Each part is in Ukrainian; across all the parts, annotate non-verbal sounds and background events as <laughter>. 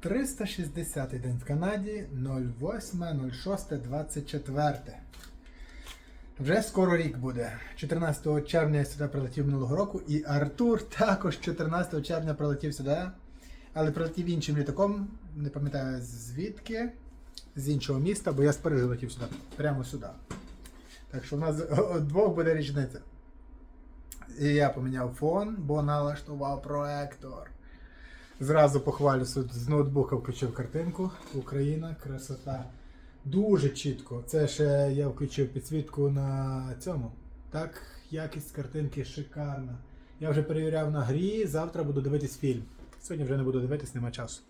360 день в Канаді 08.06.24. Вже скоро рік буде. 14 червня я сюди прилетів минулого року, і Артур також 14 червня прилетів сюди, але прилетів іншим літаком, не пам'ятаю звідки, з іншого міста, бо я з Парижа летів сюди, прямо сюди. Так що у нас <laughs> двох буде річниця. І я поміняв фон, бо налаштував проектор. Зразу похвалю з з ноутбука включив картинку. Україна, красота. Дуже чітко. Це ще я включив підсвітку на цьому. Так, якість картинки шикарна. Я вже перевіряв на грі, завтра буду дивитись фільм. Сьогодні вже не буду дивитись, нема часу.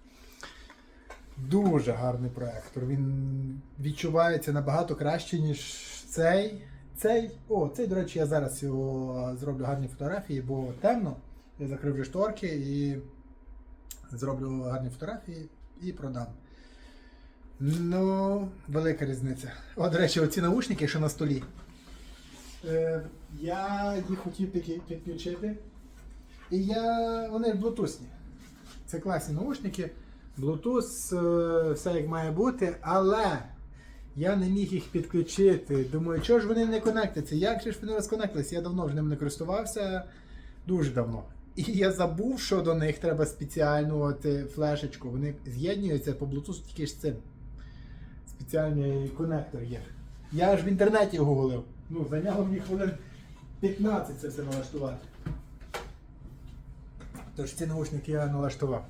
Дуже гарний проектор. Він відчувається набагато краще, ніж цей. Цей, о, цей, до речі, я зараз його зроблю гарні фотографії, бо темно. Я закрив вже шторки і зроблю гарні фотографії і продам. Ну, велика різниця. О, до речі, оці наушники, що на столі. Е, я їх хотів підключити. І я. Вони блутусні. Це класні наушники. Bluetooth, е, все як має бути, але я не міг їх підключити. Думаю, чого ж вони не конектяться? Як же ж вони розконектилися? Я давно вже ними не користувався, дуже давно. І я забув, що до них треба спеціальну от, е, флешечку. Вони з'єднуються по Bluetooth тільки ж цим. Спеціальний конектор є. Я ж в інтернеті гуглив. Ну, зайняло мені хвилин 15 це все налаштувати. Тож ці наушники я налаштував.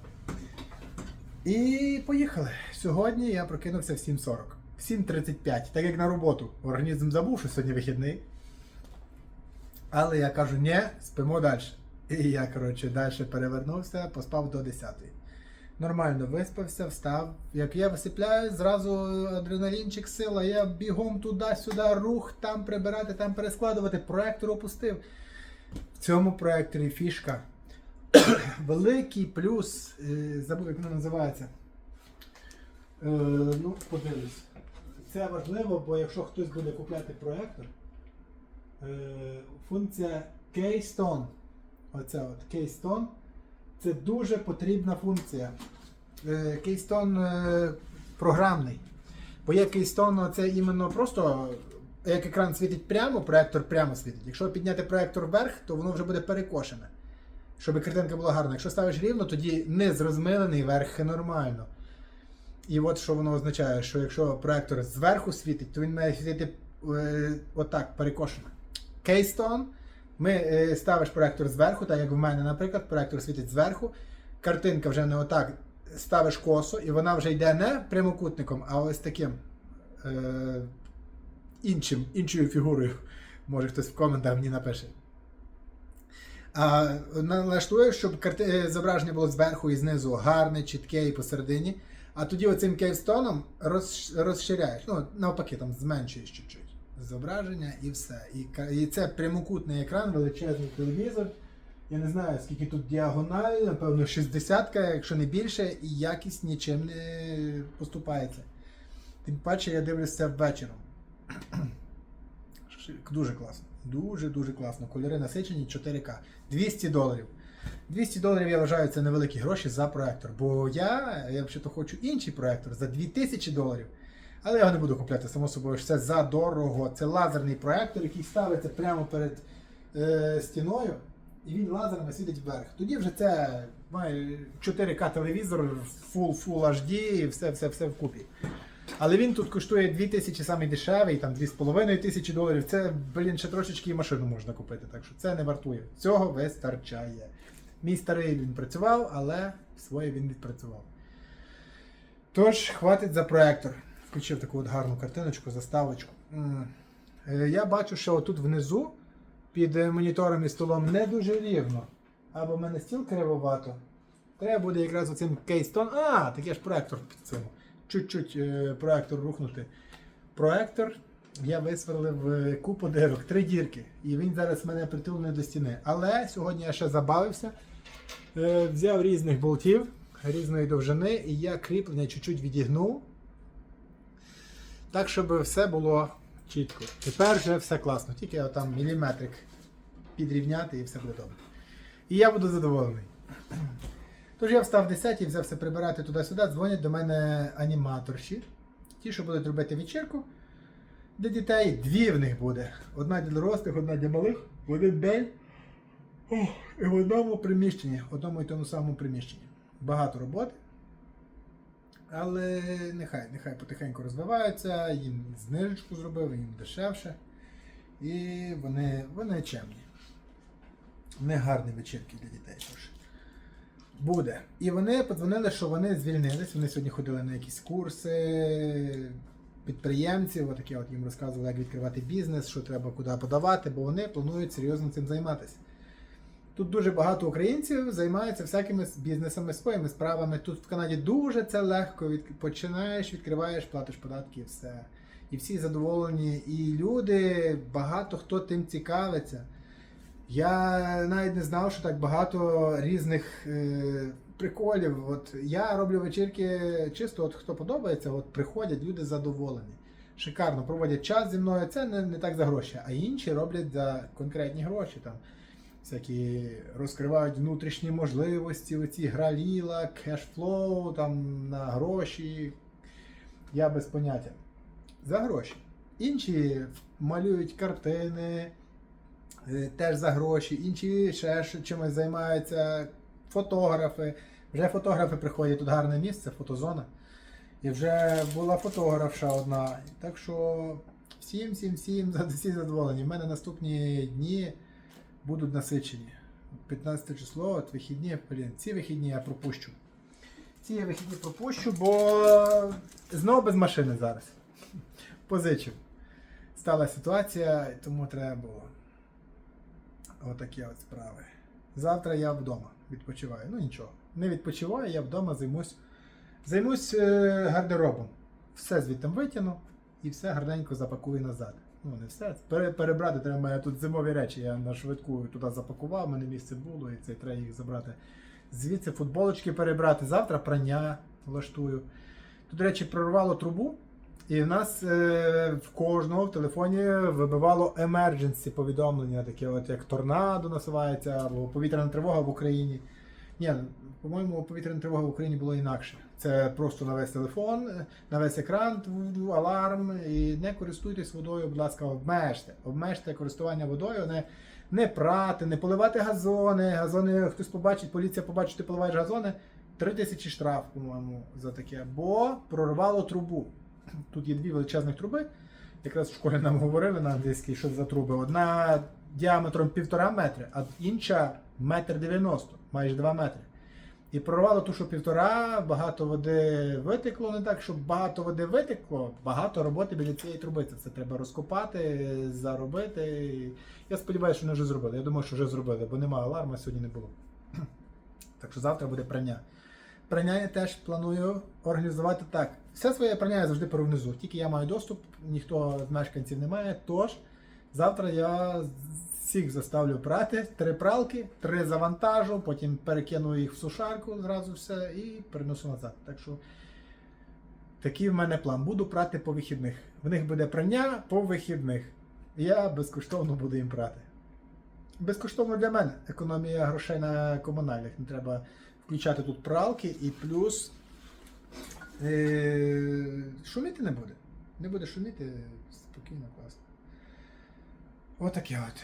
І поїхали. Сьогодні я прокинувся в 7.40. В 7.35, так як на роботу. Організм забув, що сьогодні вихідний. Але я кажу, ні, спимо далі. І я, коротше, далі перевернувся, поспав до 10. Нормально виспався, встав. Як я висипляю, зразу адреналінчик сила, я бігом туди-сюди, рух, там прибирати, там перескладувати. Проектор опустив. В цьому проекторі фішка. <coughs> Великий плюс, е, забув, як воно називається. Е, ну, подивлюсь. Це важливо, бо якщо хтось буде купляти проектор, е, функція Keystone. Оце от Keystone. Це дуже потрібна функція. Е, Keystone е, програмний. Бо є Keystone, це іменно просто як екран світить прямо, проектор прямо світить. Якщо підняти проектор вверх, то воно вже буде перекошене. Щоб картинка була гарна. Якщо ставиш рівно, тоді низ розмилений, верх нормально. І от що воно означає, що якщо проектор зверху світить, то він має світити е, отак, перекошено. Keystone, ми е, ставиш проектор зверху, так як в мене, наприклад, проектор світить зверху, картинка вже не отак, ставиш косо, і вона вже йде не прямокутником, а ось таким е, іншим, іншою фігурою. Може хтось в коментах мені напише. А налаштуєш, щоб карти... е, зображення було зверху і знизу гарне, чітке і посередині. А тоді оцим кейстоном роз... розширяєш. Ну, навпаки, там зменшуєш чуть-чуть зображення і все. І, і це прямокутний екран, величезний телевізор. Я не знаю, скільки тут діагональ, напевно, 60, якщо не більше, і якість нічим не поступається. Тим паче я дивлюся ввечером. <clears throat> Дуже класно. Дуже-дуже класно. Кольори насичені 4К. 200 доларів. 200 доларів я вважаю це невеликі гроші за проектор. Бо я, я взагалі хочу інший проектор за 2000 доларів. Але я його не буду купляти, само собою, що це задорого. Це лазерний проектор, який ставиться прямо перед е, стіною, і він лазерами світить вверх. Тоді вже це має 4К телевізор, Full, Full HD, і все, все, все вкупі. Але він тут коштує 2000 самий дешевий, там 2,5 тисячі доларів. Це, блін, ще трошечки і машину можна купити, так що це не вартує. Цього вистачає. Мій старий він працював, але своє він відпрацював. Тож, хватить за проектор. Включив таку от гарну картиночку, заставочку. Е, Я бачу, що тут внизу під е, монітором і столом не дуже рівно. Або в мене стіл кривовато. Треба буде якраз оцим кейстон. А, так я ж проектор під цим. Чуть-чуть е, проектор рухнути. Проектор я висверлив купу дирок, три дірки. І він зараз мене притулений до стіни. Але сьогодні я ще забавився. Взяв різних болтів різної довжини, і я кріплення чуть-чуть відігнув. Так, щоб все було чітко. Тепер вже все класно. Тільки там міліметрик підрівняти і все буде добре. І я буду задоволений. Тож я встав 10 і взяв все прибирати туди-сюди. Дзвонять до мене аніматорші. Ті, що будуть робити вечірку для дітей. Дві в них буде. Одна для дорослих, одна для малих, один день. І в одному приміщенні, в одному і тому самому приміщенні. Багато роботи. Але нехай, нехай потихеньку розвиваються, їм знижечку зробив, їм дешевше. І вони, вони чемні. Не гарні вечірки для дітей. Тож. Буде. І вони подзвонили, що вони звільнились. Вони сьогодні ходили на якісь курси підприємців, отаке от їм розказували, як відкривати бізнес, що треба куди подавати, бо вони планують серйозно цим займатися. Тут дуже багато українців займаються всякими бізнесами, своїми справами. Тут в Канаді дуже це легко. Від... Починаєш, відкриваєш, платиш податки і все. І всі задоволені. І люди, багато хто тим цікавиться. Я навіть не знав, що так багато різних е, приколів. От я роблю вечірки чисто, от хто подобається, от приходять, люди задоволені. Шикарно проводять час зі мною. Це не, не так за гроші, а інші роблять за конкретні гроші. Там всякі розкривають внутрішні можливості, оці граліла, кешфлоу, там на гроші. Я без поняття. За гроші. Інші малюють картини е, теж за гроші, інші ще чимось займаються, фотографи. Вже фотографи приходять, тут гарне місце, фотозона. І вже була фотографша одна. Так що всім, всім, всім за- задоволені. У мене наступні дні будуть насичені. 15 число, от вихідні, блін, ці вихідні я пропущу. Ці я вихідні пропущу, бо знову без машини зараз. Позичив. Стала ситуація, тому треба було. Отакі от справи. Завтра я вдома відпочиваю. Ну нічого. Не відпочиваю, я вдома займусь. Займусь е, гардеробом. Все звідти витягну і все гарненько запакую назад. Ну, не все. Пере- перебрати треба в мене тут зимові речі. Я на швидку туди запакував, в мене місце було, і це треба їх забрати. Звідси футболочки перебрати. Завтра прання влаштую. Тут, до речі, прорвало трубу. І в нас е, в кожного в телефоні вибивало emergency повідомлення, таке от як торнадо називається, або повітряна тривога в Україні. Ні, по-моєму, повітряна тривога в Україні було інакше. Це просто на весь телефон, на весь екран, аларм. І не користуйтесь водою, будь ласка, обмежте. Обмежте користування водою, не, не прати, не поливати газони. Газони хтось побачить, поліція побачить, ти поливаєш газони. Три тисячі штраф, по-моєму, за таке. Бо прорвало трубу. <clears throat> Тут є дві величезних труби. Якраз в школі нам говорили на англійській, що за труби. Одна діаметром півтора метри, а інша метр дев'яносто, майже два метри. І прорвало ту, що півтора, багато води витекло, не так, щоб багато води витекло, багато роботи біля цієї труби. Це все треба розкопати, заробити. Я сподіваюся, що вони вже зробили. Я думаю, що вже зробили, бо немає аларму, сьогодні не було. <clears throat> Так що завтра буде прання. Прання я теж планую організувати так. Все своє прання я завжди беру внизу. Тільки я маю доступ, ніхто з мешканців не має. Тож завтра я всіх заставлю прати. Три пралки, три завантажу, потім перекину їх в сушарку зразу все і перенесу назад. Так що такий в мене план. Буду прати по вихідних. В них буде прання по вихідних. Я безкоштовно буду їм прати. Безкоштовно для мене. Економія грошей на комунальних. Не треба включати тут пралки і плюс е, шуміти не буде. Не буде шуміти спокійно, класно. Отаке от.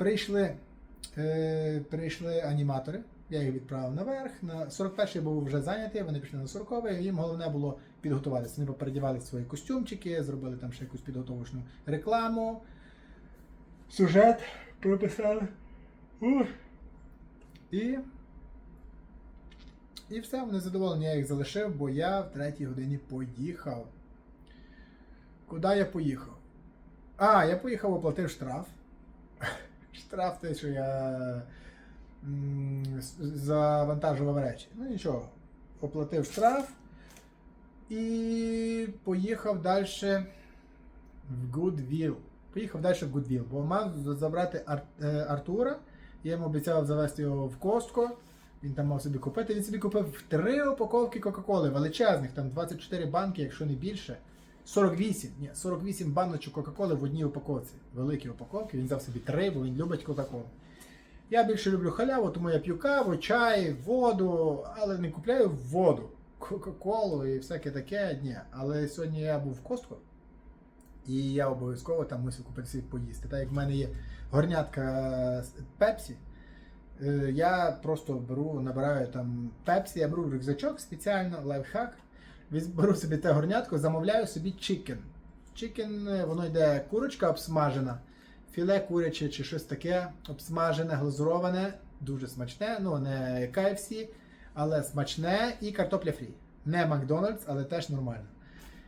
Прийшли, е, прийшли аніматори. Я їх відправив наверх. На 41-й був вже зайнятий, вони пішли на 40-й. Їм головне було підготуватися. Вони попередівали свої костюмчики, зробили там ще якусь підготовочну рекламу. Сюжет прописали. Ух. І. І все, вони задоволені, я їх залишив, бо я в третій годині поїхав. Куди я поїхав? А, я поїхав, оплатив штраф. Штраф те, що я завантажував речі. Ну нічого. Оплатив штраф і поїхав далі в Goodwill. Поїхав далі в Goodwill, бо мав забрати Ар- е, Артура. Я йому обіцяв завести його в костко. Він там мав собі купити. Він собі купив три упаковки Кока-Коли, величезних, там 24 банки, якщо не більше. 48, ні, 48 баночок Кока-Коли в одній упаковці. Великі упаковки. Він взяв собі три, бо він любить Кока-Колу. Я більше люблю халяву, тому я п'ю каву, чай, воду, але не купляю воду, Кока-Колу і всяке таке. Ні. Але сьогодні я був в Костко, і я обов'язково там мусив купити собі поїсти. Так як в мене є горнятка Пепсі, е, я просто беру, набираю там Пепсі, я беру рюкзачок спеціально, лайфхак. Беру собі те горнятко, замовляю собі чикен. Чикен, е, воно йде курочка обсмажена, філе куряче чи щось таке, обсмажене, глазуроване, дуже смачне, ну не KFC, але смачне і картопля фрі. Не Макдональдс, але теж нормально.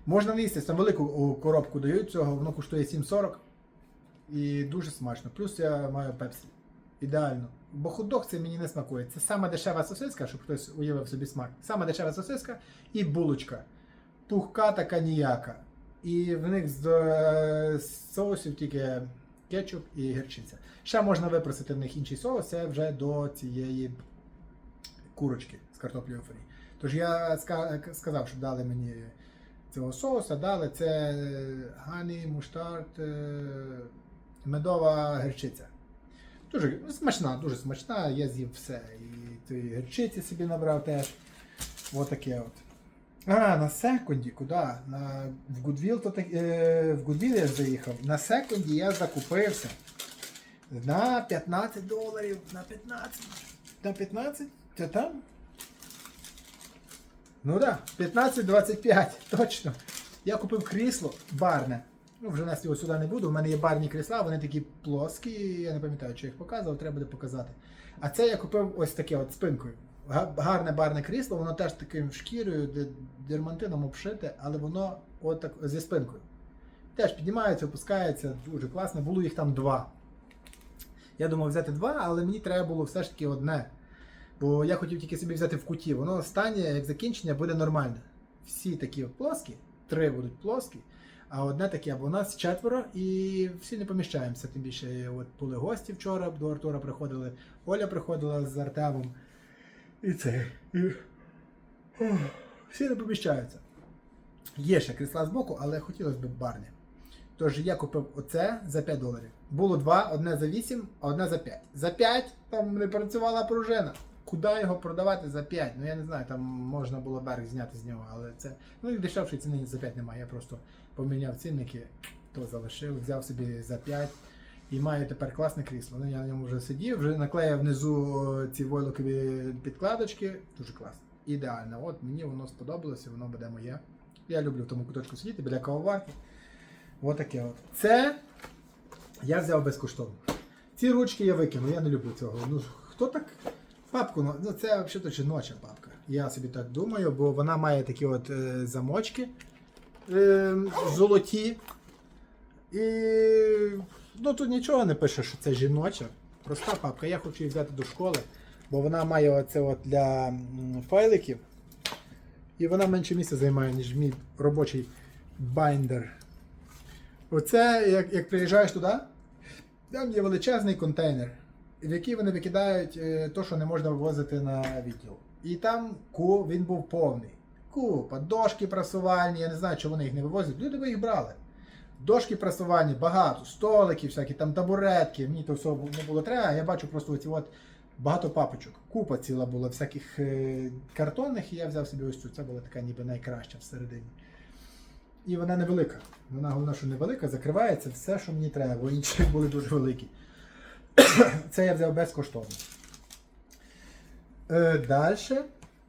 Можна не їсти, там велику коробку дають цього, воно коштує 7,40 і дуже смачно. Плюс я маю пепсі. Ідеально. Бо хот-дог це мені не смакує. Це сама дешева сосиска, щоб хтось уявив собі смак. Сама дешева сосиска і булочка. Пухка така ніяка. І в них з, е, з соусів тільки кетчуп і гірчиця. Ще можна випросити в них інший соус, це вже до цієї курочки з картоплею фрі. Тож я сказав, що дали мені цього соуса, дали це гані, муштард, е, медова гірчиця. Дуже смачна, дуже смачна, я з'їв все. І тої гірчиці собі набрав теж. Отаке от. А, на секунді, куди? На, в Goodwill, то е, в Goodwill я заїхав. На секунді я закупився. На 15 доларів. На 15. На 15? Це там? Ну так, да, 15-25, точно. Я купив крісло барне. Ну, вже нести його сюди не буду. У мене є барні крісла, вони такі плоскі, я не пам'ятаю, чи їх показував, треба буде показати. А це я купив ось таке от спинкою. Гарне барне крісло, воно теж таким шкірою, де- дермантином обшите, але воно от зі спинкою. Теж піднімається, опускається, дуже класно. Було їх там два. Я думав взяти два, але мені треба було все ж таки одне. Бо я хотів тільки собі взяти в куті. Воно останнє, як закінчення, буде нормальне. Всі такі от плоскі, три будуть плоскі, а одне таке, бо у нас четверо і всі не поміщаємося. Тим більше от були гості вчора, до Артура приходили, Оля приходила з Артемом. І це. І... Всі не поміщаються. Є ще крісла збоку, але хотілося б барні. Тож я купив оце за 5 доларів. Було два, одне за 8, а одне за 5. За 5 там не працювала пружина. Куди його продавати за 5? Ну я не знаю, там можна було берег зняти з нього, але це. Ну і дешевшої ціни за 5 немає. Я просто поміняв цінники, то залишив, взяв собі за 5 і маю тепер класне крісло. Ну я на ньому вже сидів, вже наклеїв внизу ці войлокові підкладочки. Дуже класно. Ідеально. От мені воно сподобалося, воно буде моє. Я люблю в тому куточку сидіти біля кавоварки. Отаке от. Це я взяв безкоштовно. Ці ручки я викинув, я не люблю цього. Ну, хто так папку? ну, Ну, це взагалі жіноча папка. Я собі так думаю, бо вона має такі от е, замочки е, золоті. І ну, тут нічого не пише, що це жіноча. Проста папка. Я хочу її взяти до школи, бо вона має оце от для файликів. І вона менше місця займає, ніж мій робочий байндер. Оце, як, як приїжджаєш туди, там є величезний контейнер, в який вони викидають е, то, що не можна вивозити на відділ. І там ку, він був повний. Купа, дошки прасувальні, я не знаю, чому вони їх не вивозять. Люди би їх брали. Дошки прасувальні, багато, столики, всякі, там табуретки. Мені то все не було треба. Я бачу просто оці от багато папочок. Купа ціла була всяких е, картонних, і я взяв собі ось цю. Це була така ніби найкраща всередині. І вона невелика. Вона головне, що невелика, закривається все, що мені треба, бо інші <laughs> були дуже великі. Це я взяв безкоштовно. Е, Далі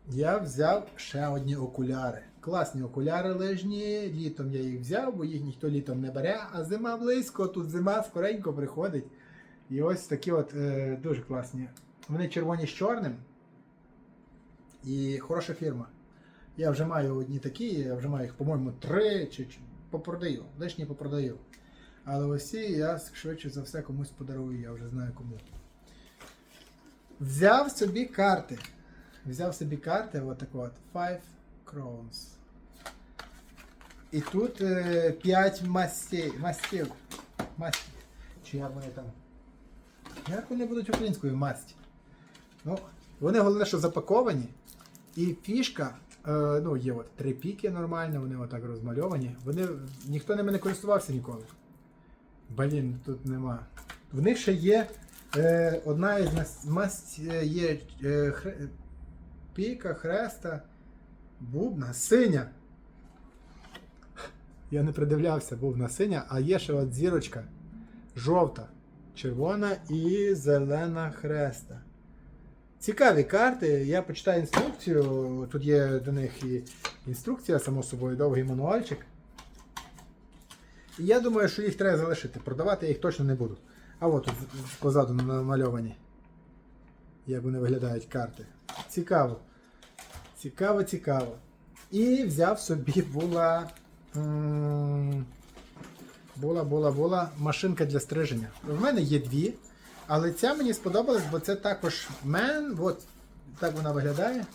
я взяв ще одні окуляри. Класні окуляри лижні. Літом я їх взяв, бо їх ніхто літом не бере, а зима близько, тут зима скоренько приходить. І ось такі от е, дуже класні. Вони червоні з чорним. І хороша фірма. Я вже маю одні такі, я вже маю їх, по-моєму, три чи, чи попродаю. Лишні попродаю. Але ось я швидше за все комусь подарую, я вже знаю кому. Взяв собі карти. Взяв собі карти, отак от. Five crowns. І тут 5 мастей. Мастів. Масті. Чи як вони там? Як вони будуть українською масті? Ну, вони головне, що запаковані. І фішка, е, ну, є от три піки нормально, вони отак розмальовані. Вони, ніхто ними не користувався ніколи. Блін, тут нема. В них ще є Е, одна із масть е, є е, хре, піка, хреста, бубна, синя. Я не придивлявся, бубна синя, а є ще от зірочка жовта, червона і зелена хреста. Цікаві карти. Я почитаю інструкцію. Тут є до них і інструкція, само собою, довгий мануальчик. Я думаю, що їх треба залишити. Продавати я їх точно не буду. А от позаду намальовані. Як вони виглядають карти. Цікаво. Цікаво, цікаво. І взяв собі була. Була, була, була машинка для стриження. В мене є дві, але ця мені сподобалась, бо це також мен. От так вона виглядає.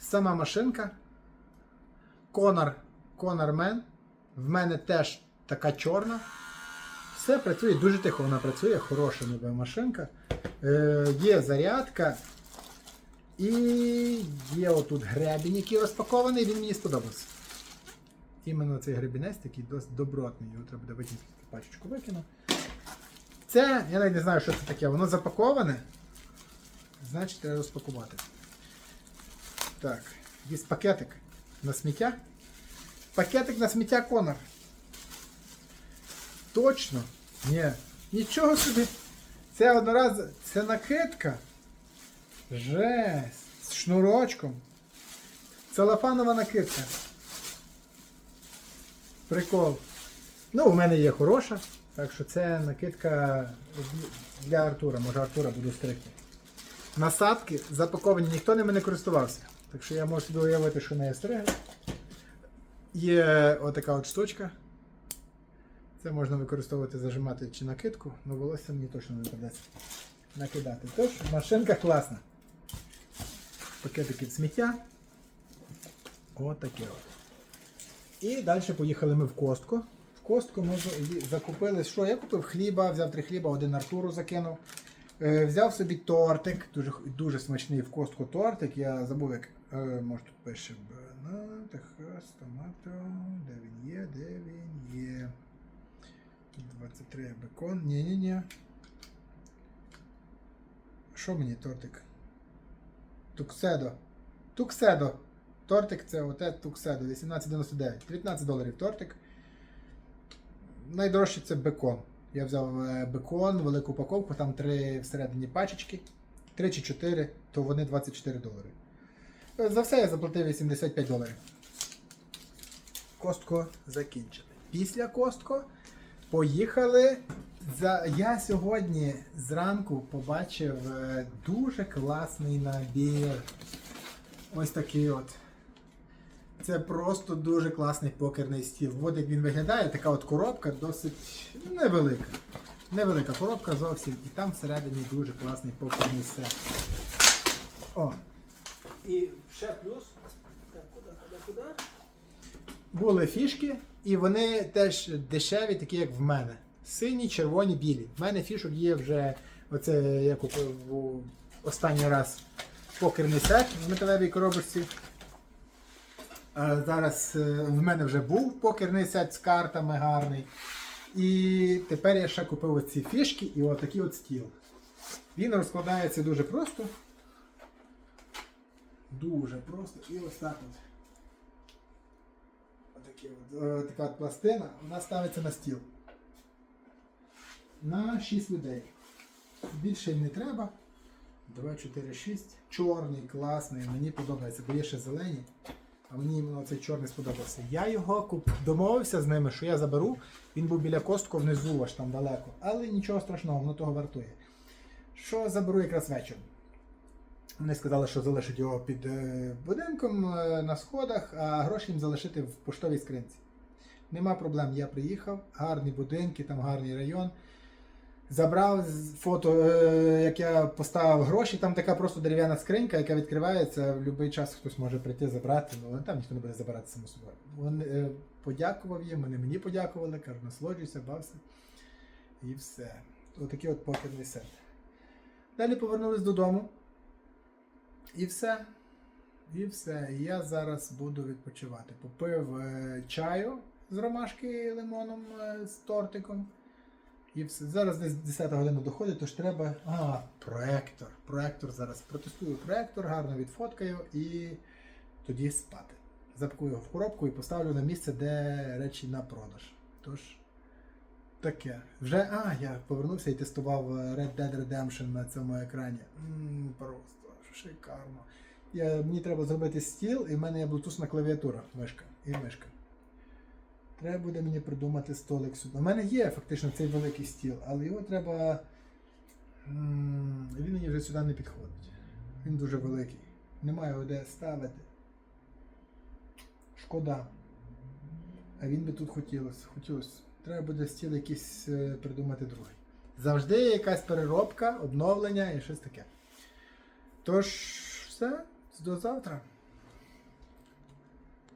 Сама машинка. Конор. Конор Мен. В мене теж така чорна. Все працює, дуже тихо вона працює, хороша ніби машинка. Е, є зарядка. І є отут гребінь, який розпакований, він мені сподобався. Іменно цей гребінець такий досить добротний. Його треба буде пачечку викину. Це, я навіть не знаю, що це таке. Воно запаковане. Значить, треба розпакувати. Так, є пакетик на сміття. Пакетик на сміття Конор. Точно? Ні. Нічого собі. Це однораз. Це накидка. Жесть. З шнурочком. Целофанова накидка. Прикол. Ну, у мене є хороша, так що це накидка для Артура. Може Артура буду стригти. Насадки запаковані, ніхто ними не користувався. Так що я можу собі уявити, що не стригли. Є отака от штучка. Це можна використовувати, зажимати чи накидку, але волосся мені точно не придеться накидати. Тож, машинка класна. Пакетики сміття. Отаке от. І далі поїхали ми в костку. В костку ми закупили, що я купив хліба, взяв три хліба, один Артуру закинув. Е, взяв собі тортик, дуже, дуже смачний в костку тортик. Я забув, як е, може тут пише техас, томато, де він є, де він є. 23 бекон. Ні-ні-ні. Що мені тортик? Тукседо. Тукседо. Тортик це оте Тукседо. 18,99. 19 доларів тортик. Найдорожче це бекон. Я взяв е, бекон, велику упаковку, там три всередині пачечки. 3 чи 4, то вони 24 долари. Е, За все я заплатив 85 доларів. Костко закінчили. Після Костко поїхали. За... Я сьогодні зранку побачив е, дуже класний набір. Ось такий от. Це просто дуже класний покерний стіл. От як він виглядає, така от коробка досить невелика. Невелика коробка зовсім. І там всередині дуже класний покерний сет. О. І ще плюс. Так, куди, куди, куди? Були фішки, і вони теж дешеві, такі як в мене. Сині, червоні, білі. В мене фішок є вже. Оце я купив у останній раз покерний сет в металевій коробочці. Зараз е, в мене вже був покерний сет з картами гарний. І тепер я ще купив оці фішки і отакий от стіл. Він розкладається дуже просто. Дуже просто. І ось так от. Е, Така пластина, вона ставиться на стіл. На 6 людей. Більше не треба. 2, 4, 6. Чорний, класний, мені подобається, бо є ще зелені. А мені іменно цей чорний сподобався. Я його куп... домовився з ними, що я заберу. Він був біля костку внизу, аж там далеко. Але нічого страшного, воно того вартує. Що заберу якраз вечором. Вони сказали, що залишать його під е, будинком е, на сходах, а гроші їм залишити в поштовій скринці. Нема проблем, я приїхав, гарні будинки, там гарний район. Забрав фото, е, як я поставив гроші, там така просто дерев'яна скринька, яка відкривається, в будь-який час хтось може прийти забрати, ну там ніхто не буде забирати само собою. Е, подякував їм, вони мені подякували, кажуть, насолоджуйся, бався. І все. Отакий от покерний сет. Далі повернулись додому. І все. І все. Я зараз буду відпочивати. Попив е, чаю з ромашки і лимоном е, з тортиком. І все. Зараз десь 10 година доходить, тож треба. А, проектор. Проектор зараз протестую проектор, гарно відфоткаю і тоді спати. Запакую його в коробку і поставлю на місце, де речі на продаж. Тож. Таке. Вже. А, я повернувся і тестував е, Red Dead Redemption на цьому екрані. М, просто шикарно. Я, мені треба зробити стіл, і в мене є блутусна клавіатура, мишка і мишка. Треба буде мені придумати столик сюди. У мене є фактично цей великий стіл, але його треба. Він мені вже сюди не підходить. Він дуже великий. Немає його де ставити. Шкода. А він би тут хотілося. Хотілося. Треба буде стіл якийсь е, придумати другий. Завжди є якась переробка, обновлення і щось таке. Тож, все, до завтра.